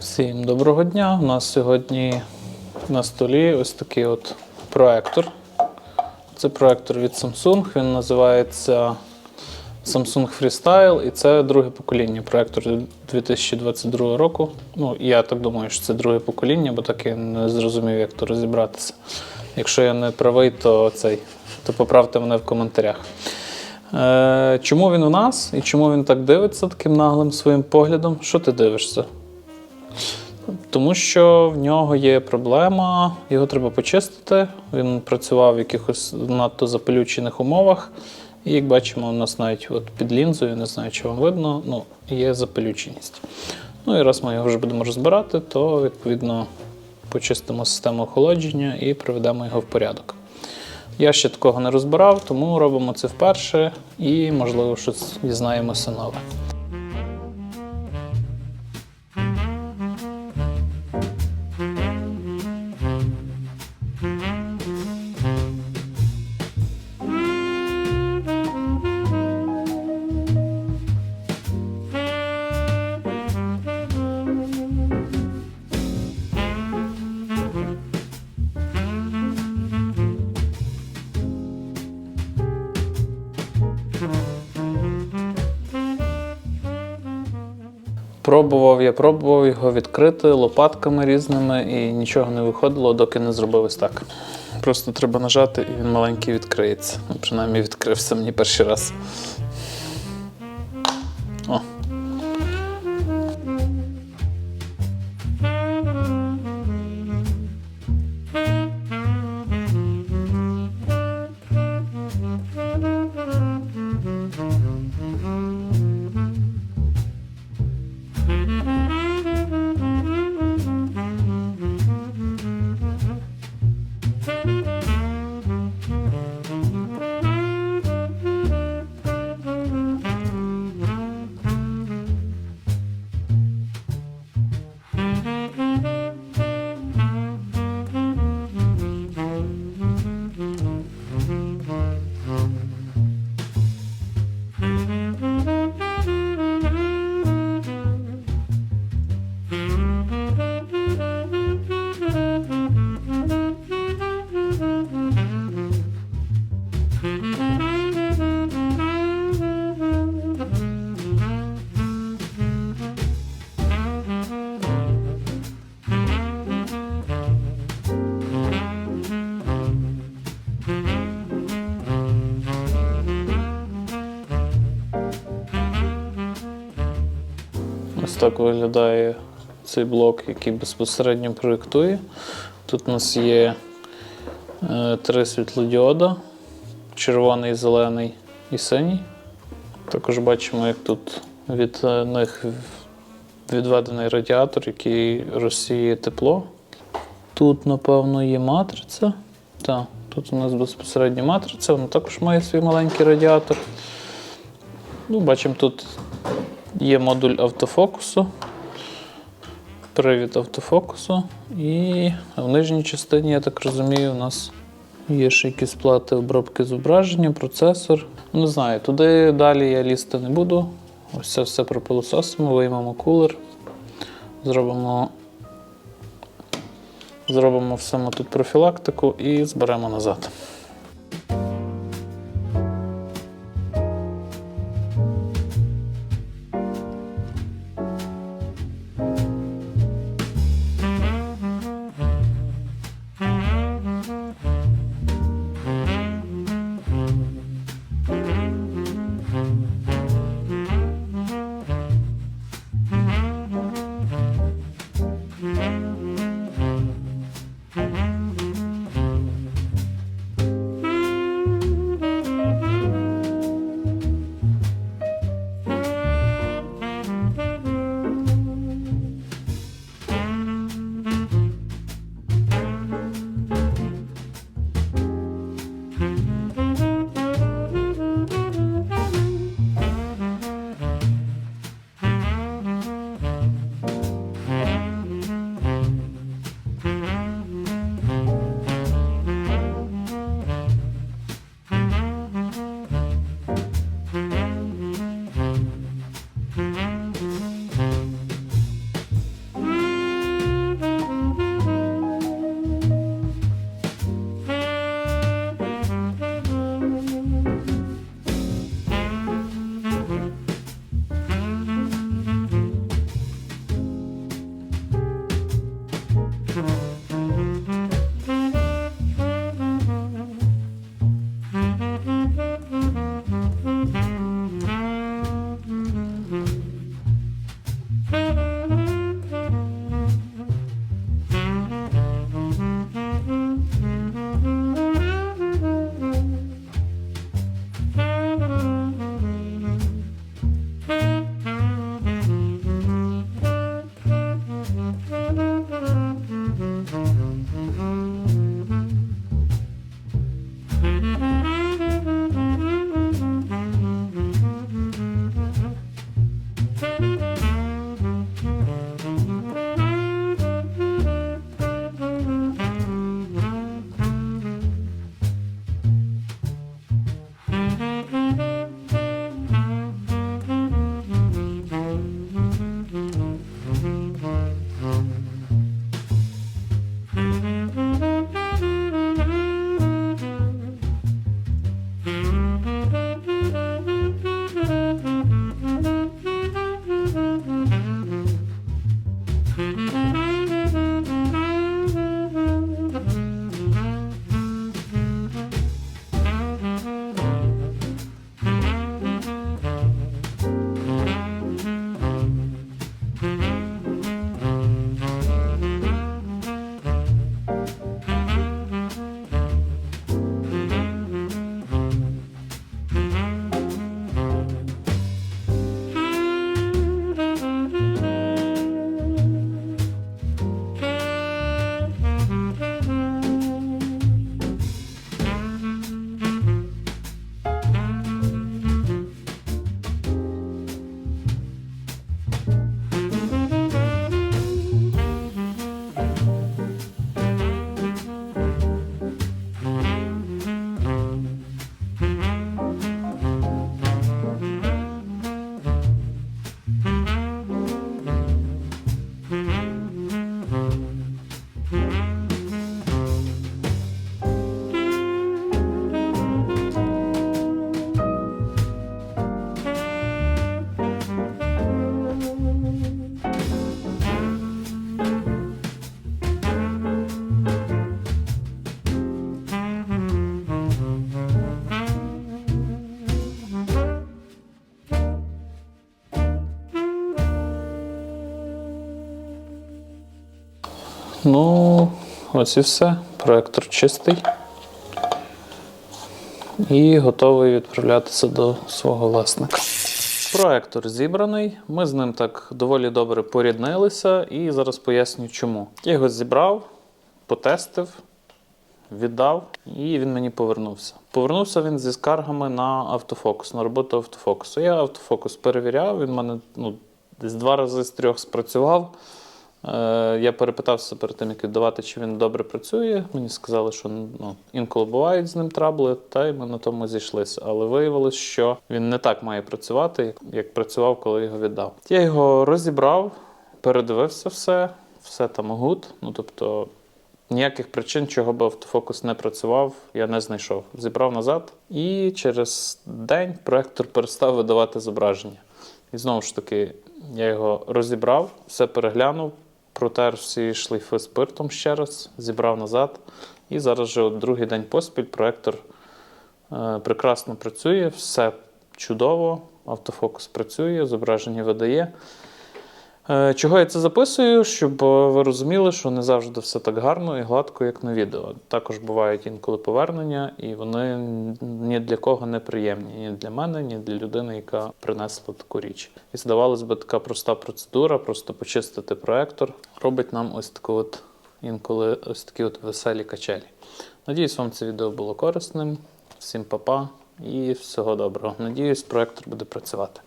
Всім доброго дня. У нас сьогодні на столі ось такий от проектор. Це проектор від Samsung. Він називається Samsung Freestyle, і це друге покоління. Проектор 2022 року. Ну, я так думаю, що це друге покоління, бо так я не зрозумів, як то розібратися. Якщо я не правий, то цей, то поправте мене в коментарях. Е, чому він у нас і чому він так дивиться таким наглим своїм поглядом? Що ти дивишся? Тому що в нього є проблема, його треба почистити. Він працював в якихось надто запелючених умовах. І як бачимо, у нас навіть от під лінзою, не знаю, чи вам видно, ну, є запелюченість. Ну і раз ми його вже будемо розбирати, то відповідно почистимо систему охолодження і приведемо його в порядок. Я ще такого не розбирав, тому робимо це вперше і, можливо, щось дізнаємося нове. Пробував я пробував його відкрити лопатками різними і нічого не виходило, доки не зробив ось так. Просто треба нажати і він маленький відкриється. Ну, принаймні відкрився мені перший раз. Так виглядає цей блок, який безпосередньо проєктує. Тут у нас є е, три світлодіода: червоний, зелений і синій. Також бачимо, як тут від е, них відведений радіатор, який розсіює тепло. Тут, напевно, є матриця. Так, тут у нас безпосередньо матриця, вона також має свій маленький радіатор. Ну, бачимо, тут Є модуль автофокусу, привід автофокусу, і в нижній частині, я так розумію, у нас є ще якісь плати обробки зображення, процесор. Не знаю, туди далі я лізти не буду. Ось це все пропилососимо, виймемо кулер, зробимо, зробимо всьому тут профілактику і зберемо назад. Ну, ось і все. Проектор чистий. І готовий відправлятися до свого власника. Проектор зібраний. Ми з ним так доволі добре поріднилися, і зараз поясню чому. Я його зібрав, потестив, віддав, і він мені повернувся. Повернувся він зі скаргами на автофокус, на роботу автофокусу. Я автофокус перевіряв, він мене ну, десь два рази з трьох спрацював. Е, я перепитався перед тим, як віддавати, чи він добре працює. Мені сказали, що ну, інколи бувають з ним трабли, та й ми на тому зійшлися. Але виявилось, що він не так має працювати, як, як працював, коли його віддав. Я його розібрав, передивився все, все там гуд. Ну тобто ніяких причин, чого би автофокус не працював, я не знайшов. Зібрав назад, і через день проектор перестав видавати зображення. І знову ж таки, я його розібрав, все переглянув, протер всі шлейфи спиртом ще раз, зібрав назад. І зараз вже другий день поспіль проектор е, прекрасно працює, все чудово, автофокус працює, зображення видає. Е, Чого я це записую? Щоб е, ви розуміли, що не завжди все так гарно і гладко, як на відео. Також бувають інколи повернення, і вони ні для кого не приємні. Ні для мене, ні для людини, яка принесла таку річ. І здавалось би, така проста процедура, просто почистити проектор, робить нам ось таку от інколи ось такі от веселі качелі. Надіюсь, вам це відео було корисним. Всім па-па і всього доброго. Надіюсь, проектор буде працювати.